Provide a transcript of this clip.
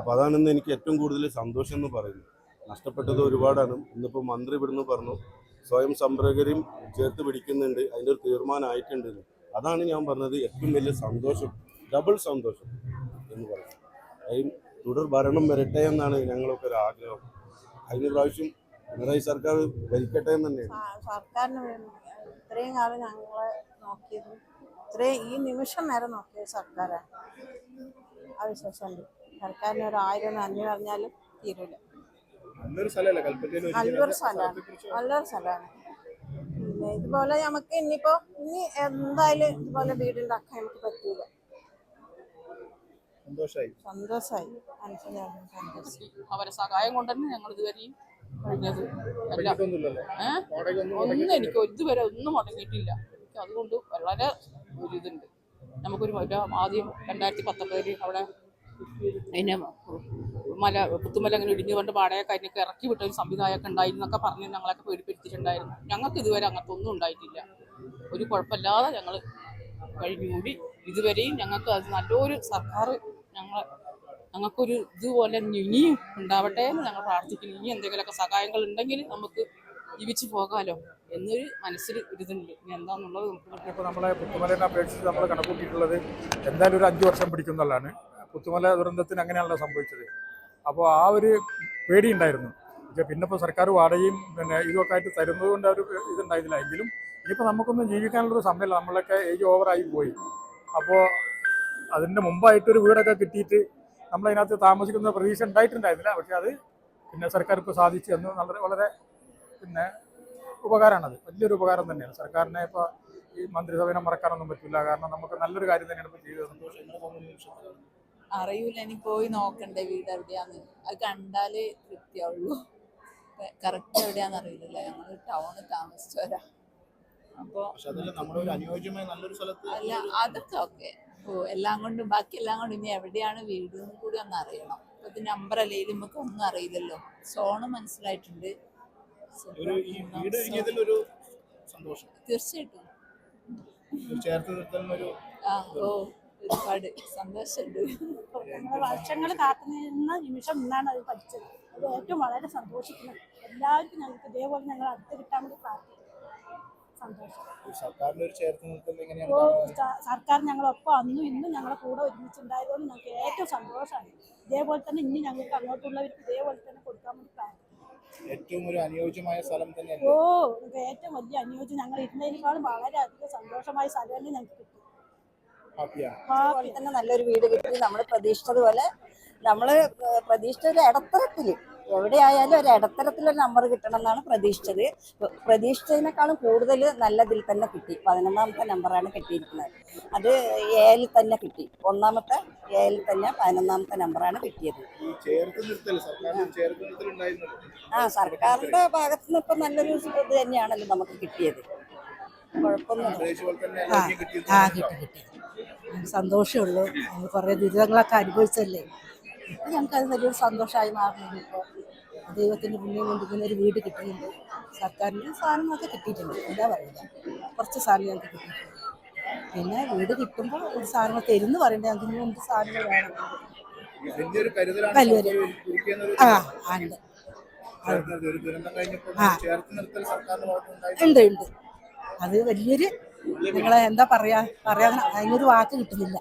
അപ്പോൾ അതാണ് ഇന്ന് എനിക്ക് ഏറ്റവും കൂടുതൽ സന്തോഷം എന്ന് പറയുന്നത്. നഷ്ടപ്പെട്ടത് ഒരുപാടാണ്. ഇന്നിപ്പോൾ മന്ത്രി ഇവിടുന്ന് പറഞ്ഞു സ്വയം സംരംഭകരെയും ചേർത്ത് പിടിക്കുന്നുണ്ട്. അതിന്റെ ഒരു തീരുമാനമായിട്ടുണ്ട്. അതാണ് ഞാൻ പറഞ്ഞത് ഏറ്റവും വലിയ സന്തോഷം ഡബിൾ സന്തോഷം എന്ന് പറയുന്നത്. അതിന് തുടർ ഭരണം വരട്ടെ എന്നാണ് ഞങ്ങളൊക്കെ ഒരു ആഗ്രഹം. അതിന് പ്രാവശ്യം പിണറായി സർക്കാർ ഭരിക്കട്ടെ എന്ന് തന്നെയാണ്. സർക്കാരിന് ഇത്രയും കാലം ഞങ്ങളെ നോക്കിയത് ഇത്രയും ഈ നിമിഷം വരെ നോക്കിയത് സർക്കാരാണ്. ആ വിശ്വാസമുണ്ട് സർക്കാരിന് ഒരു ആയിരം നന്ദി പറഞ്ഞാലും തീരൂല. നല്ലൊരു സ്ഥലമാണ്. നല്ലൊരു സ്ഥലമാണ്. പിന്നെ ഇതുപോലെ നമുക്ക് ഇനിയിപ്പോ ഇനി എന്തായാലും ഇതുപോലെ വീടുണ്ടാക്കാൻ നമുക്ക് പറ്റൂല. സന്തോഷമായി സന്തോഷമായി മനസ്സിലാകും സന്തോഷം. അവരെ സഹായം കൊണ്ടുതന്നെ ഞങ്ങൾ ഇതുവരെയും കഴിഞ്ഞത്. ഒന്നും എനിക്ക് ഇതുവരെ ഒന്നും മുടങ്ങിയിട്ടില്ല. എനിക്ക് അതുകൊണ്ട് വളരെ ഒരു ഇതുണ്ട്. നമുക്കൊരു ആദ്യം രണ്ടായിരത്തി പത്തൊമ്പതിൽ അവിടെ അതിനെ മല പുത്തുമല അങ്ങനെ ഇടിഞ്ഞു കൊണ്ട് പാടയൊക്കെ അതിനൊക്കെ ഇറക്കി വിട്ട ഒരു സംവിധായമൊക്കെ ഉണ്ടായിരുന്നൊക്കെ പറഞ്ഞ് ഞങ്ങളൊക്കെ പേടിപ്പെടുത്തിയിട്ടുണ്ടായിരുന്നു ഞങ്ങൾക്ക് ഇതുവരെ അങ്ങനത്തെ ഒന്നും ഉണ്ടായിട്ടില്ല. ഒരു കുഴപ്പമില്ലാതെ ഞങ്ങൾ കഴിഞ്ഞുകൂടി ഇതുവരെയും ഞങ്ങൾക്ക് അത് നല്ലൊരു സർക്കാർ ഞങ്ങൾ ഞങ്ങൾക്കൊരു ഇതുപോലെ ഇനിയും ഉണ്ടാവട്ടെ എന്ന് ഞങ്ങൾ പ്രാർത്ഥിക്കുന്നു. ഇനി എന്തെങ്കിലുമൊക്കെ സഹായങ്ങൾ ഉണ്ടെങ്കിൽ നമുക്ക് ജീവിച്ചു പോകാമല്ലോ എന്നൊരു മനസ്സിൽ ഒരിതുണ്ട് ഇനി എന്താണെന്നുള്ളത് നമുക്ക് ഇപ്പോൾ നമ്മളെ പുത്തുമലേനെ അപേക്ഷിച്ച് നമ്മൾ കണക്കൂട്ടിയിട്ടുള്ളത് എന്തായാലും ഒരു അഞ്ച് വർഷം പിടിക്കുന്നുള്ളതാണ് പുത്തുമല ദുരന്തത്തിന് അങ്ങനെയാണല്ലോ സംഭവിച്ചത്. അപ്പോൾ ആ ഒരു പേടി ഉണ്ടായിരുന്നു പക്ഷേ പിന്നെ ഇപ്പോൾ സർക്കാർ വാടകയും പിന്നെ ഇതൊക്കെ ആയിട്ട് തരുന്നത് കൊണ്ട് ഒരു ഇതുണ്ടായിരുന്നില്ല. എങ്കിലും ഇനിയിപ്പോൾ നമുക്കൊന്നും ജീവിക്കാനുള്ളൊരു സമയമില്ല. നമ്മളൊക്കെ ഏജ് ഓവറായി പോയി. അപ്പോൾ അതിന്റെ മുമ്പായിട്ടൊരു വീടൊക്കെ കിട്ടിയിട്ട് നമ്മളതിനകത്ത് താമസിക്കുന്ന പ്രതീക്ഷ ഉണ്ടായിട്ടുണ്ടായിരുന്നില്ല. പക്ഷേ അത് പിന്നെ സർക്കാർ ഇപ്പോൾ സാധിച്ചു എന്ന് വളരെ വളരെ പിന്നെ ഉപകാരമാണത്. വലിയൊരു ഉപകാരം തന്നെയാണ്. സർക്കാരിനെ ഇപ്പോൾ ഈ മന്ത്രിസഭയെ മറക്കാനൊന്നും പറ്റില്ല. കാരണം നമുക്ക് നല്ലൊരു കാര്യം തന്നെയാണ് ഇപ്പോൾ ചെയ്തത്. സന്തോഷം അറിയൂല ഇനി പോയി നോക്കണ്ടേ വീട് എവിടെയാന്ന്. അത് കണ്ടാലേ തൃപ്തിയാവുള്ളൂ. കറക്റ്റ് എവിടെയാന്ന് അറിയില്ല ഞങ്ങൾ ടൗണിൽ താമസിച്ചവരാ. അപ്പോ അല്ല അതൊക്കെ ഓക്കെ. ഓ എല്ലാം കൊണ്ടും ബാക്കി എല്ലാം കൊണ്ടും ഇനി എവിടെയാണ് വീട് കൂടി ഒന്ന് അറിയണം. ഇപ്പൊ നമ്പർ അല്ലേ നമുക്ക് ഒന്നും അറിയില്ലല്ലോ. സോണ് മനസ്സിലായിട്ടുണ്ട്. തീർച്ചയായിട്ടും. ആ ഓ. ഒരുപാട് സന്തോഷമുണ്ട്. ഞങ്ങൾ വർഷങ്ങൾ കാത്തുനിന്ന നിമിഷം ഇന്നാണ് അത് പഠിച്ചത്. അത് ഏറ്റവും വളരെ സന്തോഷിക്കുന്നത് എല്ലാവർക്കും ഞങ്ങൾക്ക് ഇതേപോലെ ഞങ്ങൾ അടുത്ത് കിട്ടാൻ വേണ്ടി പ്രാർത്ഥിക്കുന്നു? സർക്കാർ ഞങ്ങളൊപ്പം അന്നും ഇന്നും ഞങ്ങളെ കൂടെ ഒരുമിച്ചുണ്ടായതുകൊണ്ട് ഞങ്ങൾക്ക് ഏറ്റവും സന്തോഷമാണ്. ഇതേപോലെ തന്നെ ഇനി ഞങ്ങൾക്ക് അങ്ങോട്ടുള്ളവർക്ക് ഇതേപോലെ തന്നെ കൊടുക്കാൻ വേണ്ടി ഏറ്റവും ഒരു അനുയോജ്യമായ സ്ഥലം തന്നെ ഓ ഏറ്റവും വലിയ അനുയോജ്യം. ഞങ്ങൾ ഇരുന്നതിനേക്കാളും വളരെയധികം സന്തോഷമായ സ്ഥലം തന്നെ ഞങ്ങൾക്ക് ഹാപ്പിയാണ് തന്നെ നല്ലൊരു വീട് കിട്ടി. നമ്മൾ പ്രതീക്ഷിച്ചതുപോലെ നമ്മൾ പ്രതീക്ഷിച്ച ഒരു ഇടത്തരത്തിൽ എവിടെയായാലും ഒരു ഇടത്തരത്തിലൊരു നമ്പർ കിട്ടണം എന്നാണ് പ്രതീക്ഷിച്ചത്. പ്ര- പ്രതീക്ഷിച്ചതിനേക്കാളും കൂടുതൽ നല്ലതിൽ തന്നെ കിട്ടി. പതിനൊന്നാമത്തെ നമ്പറാണ് കിട്ടിയിരിക്കുന്നത്. അത് ഏയിൽ തന്നെ കിട്ടി. ഒന്നാമത്തെ ഏയിൽ തന്നെ പതിനൊന്നാമത്തെ നമ്പറാണ് കിട്ടിയത്. ആ സർക്കാരിന്റെ ഭാഗത്തു നിന്ന് ഇപ്പം നല്ലൊരു ഇത് തന്നെയാണല്ലോ നമുക്ക് കിട്ടിയത്. കുഴപ്പമൊന്നും ആ കിട്ടി കിട്ടി. സന്തോഷമുള്ളൂ. ഞങ്ങൾ കുറേ ദുരിതങ്ങളൊക്കെ അനുഭവിച്ചല്ലേ? ഇപ്പം ഞങ്ങൾക്കത് നല്ലൊരു വലിയൊരു സന്തോഷമായി മാറുന്നുണ്ട് ഇപ്പോൾ ദൈവത്തിന്റെ പുണ്യം കൊണ്ട് ഇങ്ങനെ ഒരു വീട് കിട്ടിയിട്ടുണ്ട് സർക്കാരിന്റെ സാധനങ്ങളൊക്കെ കിട്ടിയിട്ടുണ്ട്. എന്താ പറയുക? കുറച്ച് സാധനം ഞങ്ങൾക്ക് കിട്ടിയിട്ടുണ്ട്. പിന്നെ വീട് കിട്ടുമ്പോൾ ഒരു സാധനങ്ങൾ തരുന്നു പറയണ്ടേ? അതിന് മുമ്പ് സാധനങ്ങൾ വേണം? ഒരുക്കിയെന്നൊരു ആ ആ, ഉണ്ട്. ആ. ഉണ്ട് ഉണ്ട്. അത് വലിയൊരു നിങ്ങളെ എന്താ പറയാ പറയാൻ അതിനൊരു വാക്ക് കിട്ടുന്നില്ല.